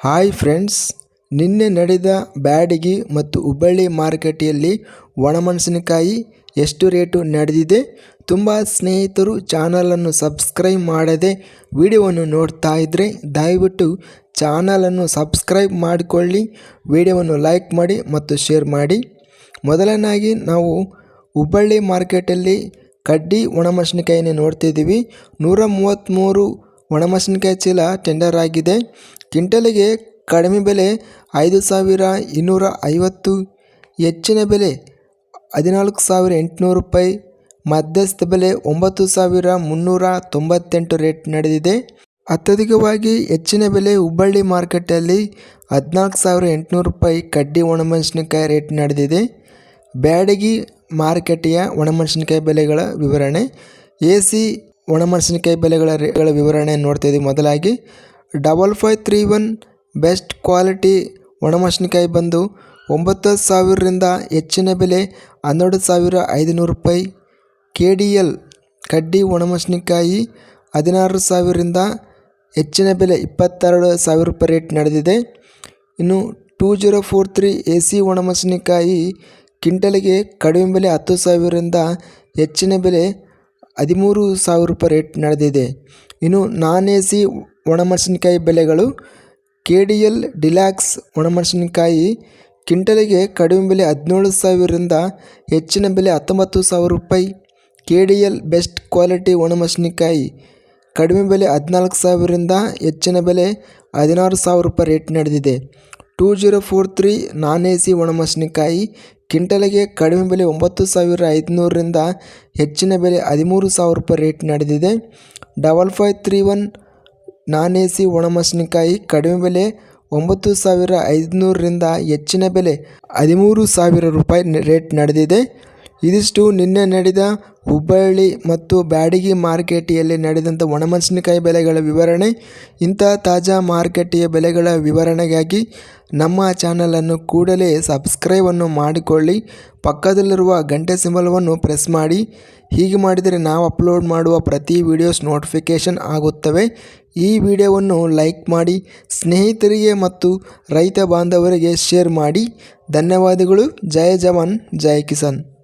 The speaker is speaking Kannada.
ಹಾಯ್ ಫ್ರೆಂಡ್ಸ್ ನಿನ್ನೆ ನಡೆದ ಬ್ಯಾಡಗಿ ಮತ್ತು ಹುಬ್ಬಳ್ಳಿ ಮಾರುಕಟ್ಟೆಯಲ್ಲಿ ಒಣಮೆಣಸಿನಕಾಯಿ ಎಷ್ಟು ರೇಟು ನಡೆದಿದೆ? ತುಂಬ ಸ್ನೇಹಿತರು ಚಾನಲನ್ನು ಸಬ್ಸ್ಕ್ರೈಬ್ ಮಾಡದೆ ವಿಡಿಯೋವನ್ನು ನೋಡ್ತಾ ಇದ್ದರೆ ದಯವಿಟ್ಟು ಚಾನಲನ್ನು ಸಬ್ಸ್ಕ್ರೈಬ್ ಮಾಡಿಕೊಳ್ಳಿ, ವಿಡಿಯೋವನ್ನು ಲೈಕ್ ಮಾಡಿ ಮತ್ತು ಶೇರ್ ಮಾಡಿ. ಮೊದಲನಾಗಿ ನಾವು ಹುಬ್ಬಳ್ಳಿ ಮಾರ್ಕೆಟಲ್ಲಿ ಕಡ್ಡಿ ಒಣಮೆಣಸಿನಕಾಯಿನ ನೋಡ್ತಿದ್ದೀವಿ ನೂರ ಮೂವತ್ತ್ಮೂರು ಒಣಮೆಣಸಿನಕಾಯಿ ಚೀಲ ಟೆಂಡರ್ ಆಗಿದೆ. ಕ್ವಿಂಟಲಿಗೆ ಕಡಿಮೆ ಬೆಲೆ ಐದು ಸಾವಿರ ಇನ್ನೂರ ಐವತ್ತು, ಹೆಚ್ಚಿನ ಬೆಲೆ ಹದಿನಾಲ್ಕು ಸಾವಿರ ಎಂಟುನೂರು ರೂಪಾಯಿ, ಮಧ್ಯಸ್ಥ ಬೆಲೆ ಒಂಬತ್ತು ಸಾವಿರ ಮುನ್ನೂರ ತೊಂಬತ್ತೆಂಟು ರೇಟ್ ನಡೆದಿದೆ. ಅತ್ಯಧಿಕವಾಗಿ ಹೆಚ್ಚಿನ ಬೆಲೆ ಹುಬ್ಬಳ್ಳಿ ಮಾರ್ಕೆಟಲ್ಲಿ ಹದಿನಾಲ್ಕು ಸಾವಿರ ಎಂಟುನೂರು ರೂಪಾಯಿ ಕಡ್ಡಿ ಒಣಮೆಣಸಿನಕಾಯಿ ರೇಟ್ ನಡೆದಿದೆ. ಬ್ಯಾಡಗಿ ಮಾರುಕಟ್ಟೆಯ ಒಣಮೆಣಸಿನಕಾಯಿ ಬೆಲೆಗಳ ವಿವರಣೆ, ಎ ಸಿ ಒಣಮೆಣಸಿನಕಾಯಿ ಬೆಲೆಗಳ ರೇಟ್ಗಳ ವಿವರಣೆ ನೋಡ್ತಾ ಇದ್ದೀವಿ ಮೊದಲಾಗಿ double five three one best quality ಒಣಮೆಣಸಿನಕಾಯಿ ಬಂದು ಒಂಬತ್ತು ಸಾವಿರದಿಂದ ಹೆಚ್ಚಿನ ಬೆಲೆ ಹನ್ನೆರಡು ಸಾವಿರ ಐದುನೂರು ರೂಪಾಯಿ. ಕೆ ಡಿ ಎಲ್ ಕಡ್ಡಿ ಒಣಮೆಣಸಿನಕಾಯಿ ಹದಿನಾರು ಸಾವಿರದಿಂದ ಹೆಚ್ಚಿನ ಬೆಲೆ ಇಪ್ಪತ್ತೆರಡು ಸಾವಿರ ರೂಪಾಯಿ ರೇಟ್ ನಡೆದಿದೆ. ಇನ್ನು two zero four three A C ಒಣಮೆಣಸಿನಕಾಯಿ ಕ್ವಿಂಟಲಿಗೆ ಕಡಿಮೆ ಬೆಲೆ ಹತ್ತು ಸಾವಿರದಿಂದ ಹೆಚ್ಚಿನ ಬೆಲೆ ಹದಿಮೂರು ಸಾವಿರ ರೂಪಾಯಿ ರೇಟ್ ನಡೆದಿದೆ. ಇನ್ನು ನಾನ್ ಎ ಸಿ ಒಣಮೆಣಸಿನಕಾಯಿ ಬೆಲೆಗಳು ಕೆ ಡಿ ಎಲ್ ಡಿಲ್ಯಾಕ್ಸ್ ಒಣಮೆಣಸಿನಕಾಯಿ ಕ್ವಿಂಟಲಿಗೆ ಕಡಿಮೆ ಬೆಲೆ ಹದಿನೇಳು ಸಾವಿರದಿಂದ ಹೆಚ್ಚಿನ ಬೆಲೆ ಹತ್ತೊಂಬತ್ತು ಸಾವಿರ ರೂಪಾಯಿ. K D L best quality ಒಣಮೆಣಸಿನಕಾಯಿ ಕಡಿಮೆ ಬೆಲೆ ಹದಿನಾಲ್ಕು ಸಾವಿರದಿಂದ ಹೆಚ್ಚಿನ ಬೆಲೆ ಹದಿನಾರು ಸಾವಿರ ರೂಪಾಯಿ ರೇಟ್ ನಡೆದಿದೆ. Two zero four three non A C ಒಣಮೆಣಸಿನಕಾಯಿ ಕ್ವಿಂಟಲಿಗೆ ಕಡಿಮೆ ಬೆಲೆ ಒಂಬತ್ತು ಸಾವಿರ ಐದುನೂರರಿಂದ ಹೆಚ್ಚಿನ ಬೆಲೆ ಹದಿಮೂರು ಸಾವಿರ ರೂಪಾಯಿ ರೇಟ್ ನಡೆದಿದೆ. Double five three one non A C ಒಣಮೆಣಸಿನಕಾಯಿ ಕಡಿಮೆ ಬೆಲೆ ಒಂಬತ್ತು ಸಾವಿರ ಐದುನೂರರಿಂದ ಹೆಚ್ಚಿನ ಬೆಲೆ ಹದಿಮೂರು ಸಾವಿರ ರೂಪಾಯಿ ರೇಟ್ ನಡೆದಿದೆ. ಇದಿಷ್ಟು ನಿನ್ನೆ ನಡೆದ ಹುಬ್ಬಳ್ಳಿ ಮತ್ತು ಬ್ಯಾಡಗಿ ಮಾರುಕಟ್ಟೆಯಲ್ಲಿ ನಡೆದಂಥ ಒಣಮೆಣಸಿನಕಾಯಿ ಬೆಲೆಗಳ ವಿವರಣೆ, ಇಂಥ ತಾಜಾ ಮಾರುಕಟ್ಟೆಯ ಬೆಲೆಗಳ ವಿವರಣೆಗಾಗಿ ನಮ್ಮ ಚಾನಲನ್ನು ಕೂಡಲೇ ಸಬ್ಸ್ಕ್ರೈಬನ್ನು ಮಾಡಿಕೊಳ್ಳಿ, ಪಕ್ಕದಲ್ಲಿರುವ ಗಂಟೆ ಸಿಂಬಲವನ್ನು ಪ್ರೆಸ್ ಮಾಡಿ. ಹೀಗೆ ಮಾಡಿದರೆ ನಾವು ಅಪ್ಲೋಡ್ ಮಾಡುವ ಪ್ರತಿ ವಿಡಿಯೋಸ್ ನೋಟಿಫಿಕೇಷನ್ ಆಗುತ್ತವೆ. ಈ ವಿಡಿಯೋವನ್ನು ಲೈಕ್ ಮಾಡಿ, ಸ್ನೇಹಿತರಿಗೆ ಮತ್ತು ರೈತ ಬಾಂಧವರಿಗೆ ಶೇರ್ ಮಾಡಿ. ಧನ್ಯವಾದಗಳು. ಜಯ ಜವಾನ್ ಜಯ ಕಿಸಾನ್.